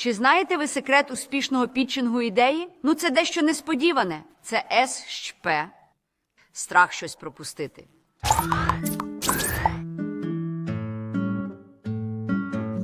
Чи знаєте ви секрет успішного пітчингу ідеї? Ну, це дещо несподіване. Це СЩП. Страх щось пропустити.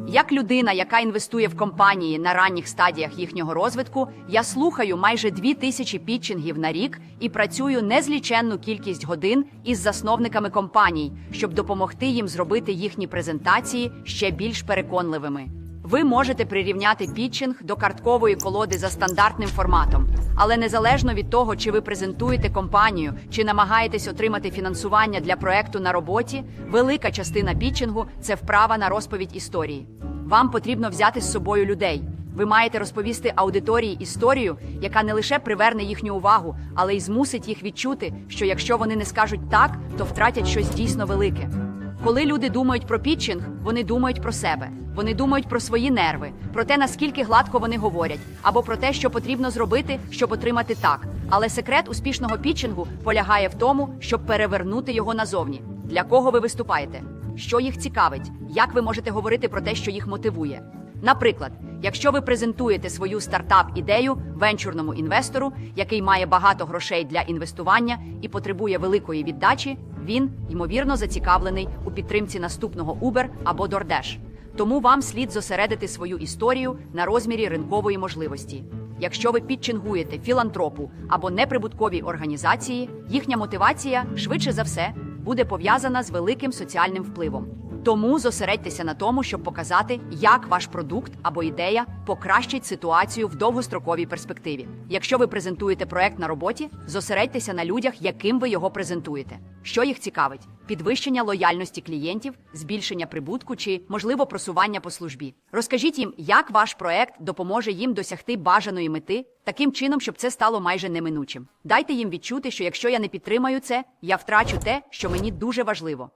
Як людина, яка інвестує в компанії на ранніх стадіях їхнього розвитку, я слухаю майже дві тисячі пітчингів на рік і працюю незліченну кількість годин із засновниками компаній, щоб допомогти їм зробити їхні презентації ще більш переконливими. Ви можете прирівняти пітчинг до карткової колоди за стандартним форматом, але незалежно від того, чи ви презентуєте компанію, чи намагаєтесь отримати фінансування для проекту на роботі, велика частина пітчингу це вправа на розповідь історії. Вам потрібно взяти з собою людей. Ви маєте розповісти аудиторії історію, яка не лише приверне їхню увагу, але й змусить їх відчути, що якщо вони не скажуть так, то втратять щось дійсно велике. Коли люди думають про пітчинг, вони думають про себе. Вони думають про свої нерви, про те, наскільки гладко вони говорять, або про те, що потрібно зробити, щоб отримати так. Але секрет успішного пітчингу полягає в тому, щоб перевернути його назовні. Для кого ви виступаєте? Що їх цікавить? Як ви можете говорити про те, що їх мотивує? Наприклад, якщо ви презентуєте свою стартап-ідею венчурному інвестору, який має багато грошей для інвестування і потребує великої віддачі, він ймовірно зацікавлений у підтримці наступного Uber або DoorDash. Тому вам слід зосередити свою історію на розмірі ринкової можливості. Якщо ви підчингуєте філантропу або неприбутковій організації, їхня мотивація швидше за все буде пов'язана з великим соціальним впливом. Тому зосередьтеся на тому, щоб показати, як ваш продукт або ідея покращить ситуацію в довгостроковій перспективі. Якщо ви презентуєте проект на роботі, зосередьтеся на людях, яким ви його презентуєте. Що їх цікавить? Підвищення лояльності клієнтів, збільшення прибутку чи, можливо, просування по службі. Розкажіть їм, як ваш проект допоможе їм досягти бажаної мети, таким чином, щоб це стало майже неминучим. Дайте їм відчути, що якщо я не підтримаю це, я втрачу те, що мені дуже важливо.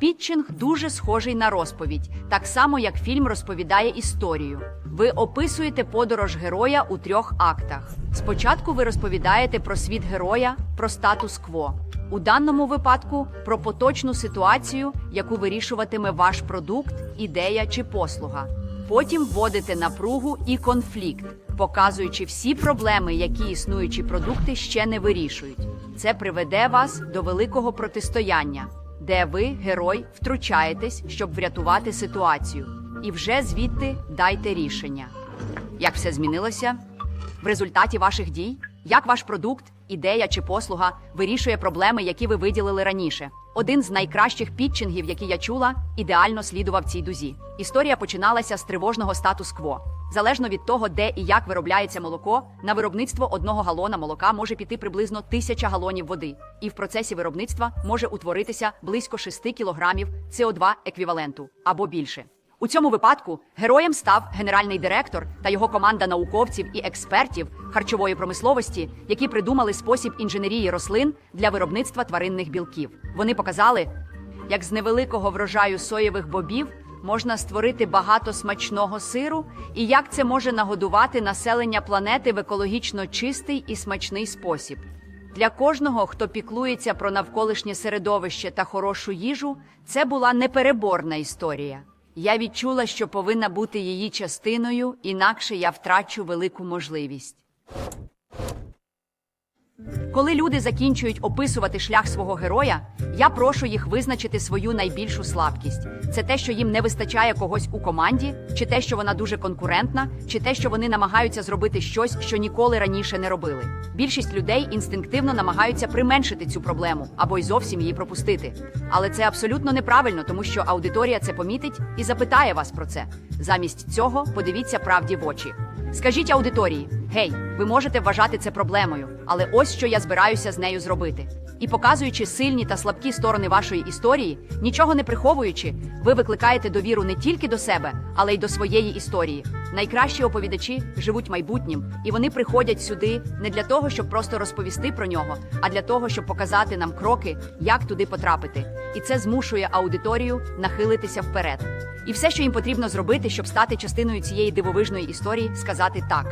Пітчинг дуже схожий на розповідь, так само як фільм розповідає історію. Ви описуєте подорож героя у трьох актах. Спочатку ви розповідаєте про світ героя, про статус-кво. У даному випадку про поточну ситуацію, яку вирішуватиме ваш продукт, ідея чи послуга. Потім вводите напругу і конфлікт, показуючи всі проблеми, які існуючі продукти ще не вирішують. Це приведе вас до великого протистояння де ви, герой, втручаєтесь, щоб врятувати ситуацію. І вже звідти дайте рішення. Як все змінилося? В результаті ваших дій? Як ваш продукт, ідея чи послуга вирішує проблеми, які ви виділили раніше? Один з найкращих підчингів, які я чула, ідеально слідував цій дузі. Історія починалася з тривожного статус-кво. Залежно від того, де і як виробляється молоко, на виробництво одного галона молока може піти приблизно тисяча галонів води, і в процесі виробництва може утворитися близько 6 кілограмів СО2 еквіваленту або більше. У цьому випадку героєм став генеральний директор та його команда науковців і експертів харчової промисловості, які придумали спосіб інженерії рослин для виробництва тваринних білків. Вони показали, як з невеликого врожаю соєвих бобів можна створити багато смачного сиру, і як це може нагодувати населення планети в екологічно чистий і смачний спосіб. Для кожного, хто піклується про навколишнє середовище та хорошу їжу, це була непереборна історія. Я відчула, що повинна бути її частиною, інакше я втрачу велику можливість. Коли люди закінчують описувати шлях свого героя, я прошу їх визначити свою найбільшу слабкість. Це те, що їм не вистачає когось у команді, чи те, що вона дуже конкурентна, чи те, що вони намагаються зробити щось, що ніколи раніше не робили. Більшість людей інстинктивно намагаються применшити цю проблему або й зовсім її пропустити. Але це абсолютно неправильно, тому що аудиторія це помітить і запитає вас про це. Замість цього подивіться правді в очі. Скажіть аудиторії: гей, ви можете вважати це проблемою, але ось що я збираюся з нею зробити. І показуючи сильні та слабкі сторони вашої історії, нічого не приховуючи, ви викликаєте довіру не тільки до себе, але й до своєї історії. Найкращі оповідачі живуть майбутнім, і вони приходять сюди не для того, щоб просто розповісти про нього, а для того, щоб показати нам кроки, як туди потрапити. І це змушує аудиторію нахилитися вперед. І все, що їм потрібно зробити, щоб стати частиною цієї дивовижної історії, сказати так.